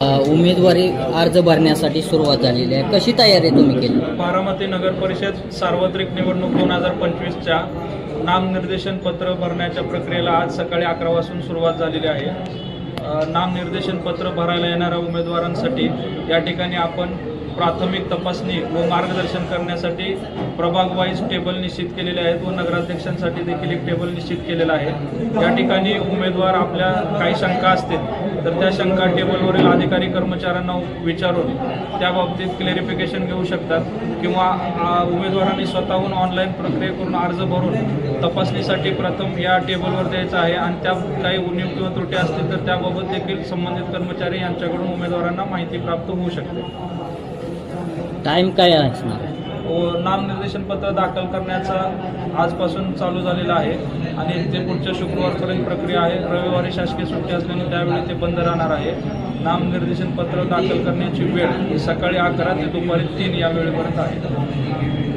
उमेदवारी अर्ज भरण्यासाठी सुरुवात झालेली आहे. कशी तयारी तुम्ही केली? बारामती नगर परिषद सार्वत्रिक निवडणूक दोन हजार पंचवीसच्या नामनिर्देशन पत्र भरण्याच्या प्रक्रियेला आज सकाळी अकरा वाजून सुरुवात झालेली आहे. नामनिर्देशन पत्र भरायला येणाऱ्या उमेदवारांसाठी या ठिकाणी आपण प्राथमिक तपासणी व मार्गदर्शन करण्यासाठी प्रभाग वाईज टेबल निश्चित केलेले आहेत व नगराध्यक्षांसाठी देखील एक टेबल निश्चित केलेलं आहे. या ठिकाणी उमेदवार आपल्या काही शंका असतील तर त्या शंका टेबलवरील अधिकारी कर्मचाऱ्यांना विचारून त्याबाबतीत क्लॅरिफिकेशन क्लेरिफिकेशन घेऊ शकतात किंवा उमेदवारांनी स्वतःहून ऑनलाईन प्रक्रिया करून अर्ज भरून तपासणीसाठी प्रथम या टेबलवर द्यायचा आहे आणि त्या काही उणीव किंवा त्रुटी असतील तर त्याबाबत देखील संबंधित कर्मचारी यांच्याकडून उमेदवारांना माहिती प्राप्त होऊ शकते. टाईम काय असणार? हो, व नामनिर्देशन पत्र दाखल करण्याचा आजपासून चालू झालेला आहे. आणि ते पुढच्या शुक्रवारपर्यंत प्रक्रिया आहे रविवारी शासकीय सुट्टी असल्याने त्यावेळी ते बंद राहणार आहे. नामनिर्देशन पत्र दाखल करण्याची वेळ ही सकाळी अकरा ते दुपारी तीन या वेळेपर्यंत आहे.